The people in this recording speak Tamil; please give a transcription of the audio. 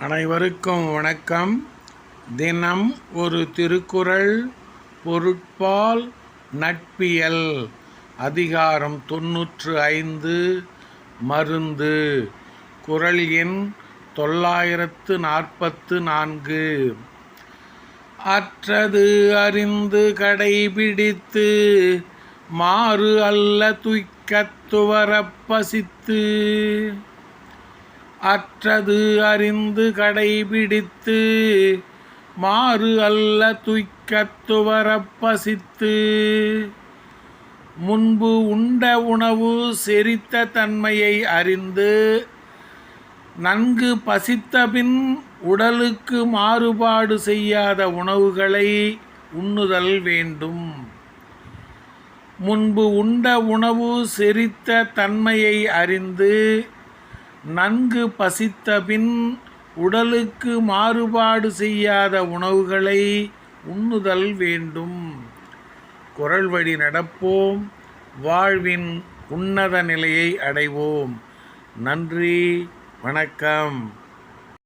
அனைவருக்கும் வணக்கம். தினம் ஒரு திருக்குறள் பொருட்பால் நட்பியல். அதிகாரம் தொன்னூற்று ஐந்து மருந்து. குரல் எண் தொள்ளாயிரத்து நாற்பத்து நான்கு. அற்றது அறிந்து கடைபிடித்து மாறு அல்ல துய்க்கத் துவரப் பசித்து அற்றது அறிந்து கடைபிடித்து மாறு அல்ல துய்க்கத்துவரப்பசித்து துவரப் பசித்து. முன்பு உண்ட உணவு செரித்த தன்மையை அறிந்து நன்கு பசித்தபின் உடலுக்கு மாறுபாடு செய்யாத உணவுகளை உண்ணுதல் வேண்டும். முன்பு உண்ட உணவு செரித்த தன்மையை அறிந்து நன்கு பசித்தபின் உடலுக்கு மாறுபாடு செய்யாத உணவுகளை உண்ணுதல் வேண்டும். குரல் வழி நடப்போம். வாழ்வின் உன்னத நிலையை அடைவோம். நன்றி. வணக்கம்.